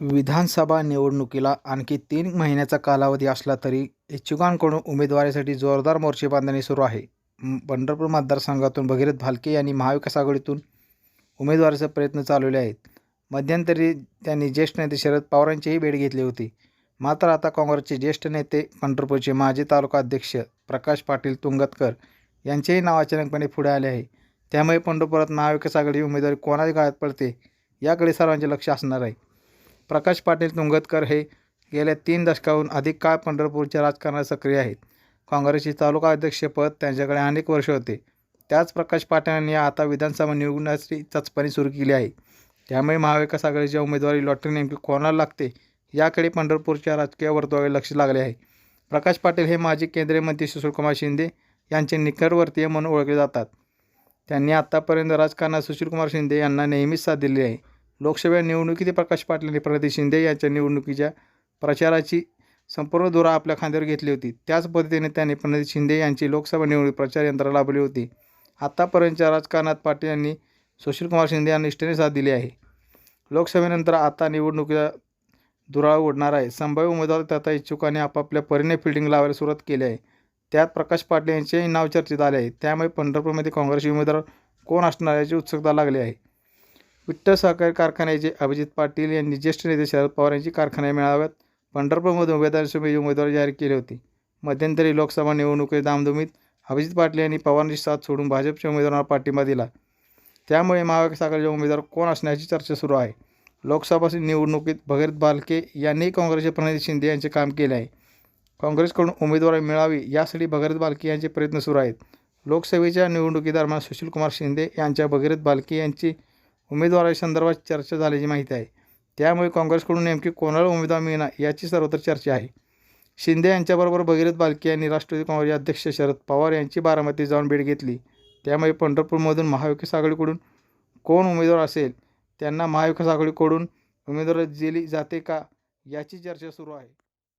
विधानसभा निवडणुकीला आणखी तीन महिन्याचा कालावधी असला तरी इच्छुकांकडून उमेदवारीसाठी जोरदार मोर्चेबांधणी सुरू आहे. पंढरपूर मतदारसंघातून भगीरथ भालके यांनी महाविकास आघाडीतून उमेदवारीचा प्रयत्न चालवले आहेत. मध्यंतरी त्यांनी ज्येष्ठ नेते शरद पवारांचीही भेट घेतली होती. मात्र आता काँग्रेसचे ज्येष्ठ नेते पंढरपूरचे माजी तालुका अध्यक्ष प्रकाश पाटील तुंगतकर यांचेही नाव अचानकपणे पुढे आले आहे. त्यामुळे पंढरपुरात महाविकास आघाडी उमेदवारी कोणाच्या काळात पडते याकडे सर्वांचे लक्ष असणार आहे. प्रकाश पाटील तुंगतकर हे गेल्या तीन दशकाहून अधिक काळ पंढरपूरच्या राजकारणात सक्रिय आहेत. काँग्रेसचे तालुका अध्यक्षपद त्यांच्याकडे अनेक वर्ष होते. त्याच प्रकाश पाटलांनी आता विधानसभा निवडण्याची चचपणी सुरू केली आहे. त्यामुळे महाविकास आघाडीच्या उमेदवारी लॉटरी नेमकी कोणाला लागते याकडे पंढरपूरच्या राजकीय वर्तुळाकडे लक्ष लागले आहे. प्रकाश पाटील हे माजी केंद्रीय मंत्री सुशीलकुमार शिंदे यांचे निकटवर्तीय म्हणून ओळखले जातात. त्यांनी आत्तापर्यंत राजकारणात सुशीलकुमार शिंदे यांना नेहमीच साथ दिली आहे. लोकसभा निवडणुकीत प्रकाश पाटील आणि प्रणिती शिंदे यांच्या निवडणुकीच्या प्रचाराची संपूर्ण धुरा आपल्या खांद्यावर घेतली होती. त्याच पद्धतीने त्यांनी प्रणिती शिंदे यांची लोकसभा निवडणूक प्रचार यंत्रणा लाभली होती. आत्तापर्यंतच्या राजकारणात पाटील यांनी सुशीलकुमार शिंदे यांना निष्ठेने साथ दिली आहे. लोकसभेनंतर आता निवडणुकीला धुराळ उडणार आहे. संभाव्य उमेदवार त्याचा इच्छुकाने आपापल्या परीने फिल्डिंग लावायला सुरुवात केली आहे. त्यात प्रकाश पाटील यांचेही नाव चर्चेत आले आहे. त्यामुळे पंढरपूरमध्ये काँग्रेसचे उमेदवार कोण असणार याची उत्सुकता लागली आहे. विठ्ठल सहकारी कारखान्याचे अभिजित पाटील यांनी ज्येष्ठ नेते शरद पवार यांची कारखाना मेळाव्यात पंढरपूरमध्ये उमेदवारांसमोर उमेदवारी जाहीर केली होती. मध्यंतरी लोकसभा निवडणुकीत दामदुमीत अभिजित पाटील यांनी पवारांची साथ सोडून भाजपच्या उमेदवारांना पाठिंबा दिला. त्यामुळे महाविकास आघाडीचे उमेदवार कोण असण्याची चर्चा सुरू आहे? लोकसभा निवडणुकीत भगीरथ बालके यांनी काँग्रेसचे प्रणिती शिंदे यांचे काम केले आहे. काँग्रेसकडून उमेदवारी मिळावी यासाठी भगीरथ बालके यांचे प्रयत्न सुरू आहेत. लोकसभेच्या निवडणुकीदरम्यान सुशीलकुमार शिंदे यांच्या भगीरथ बालके यांची उमेदवारी संदर्भात चर्चा झाल्याची माहिती आहे. त्यामुळे काँग्रेसकडून नेमकी कोणाला उमेदवार मिळणार याची सर्वत्र चर्चा आहे. शिंदे यांच्याबरोबर भगीरथ बालके यांनी राष्ट्रवादी काँग्रेसचे अध्यक्ष शरद पवार यांची बारामतीत जाऊन भेट घेतली. त्यामुळे पंढरपूरमधून महाविकास आघाडीकडून कोण उमेदवार असेल त्यांना महाविकास आघाडीकडून उमेदवारी दिली जाते का याची चर्चा सुरू आहे.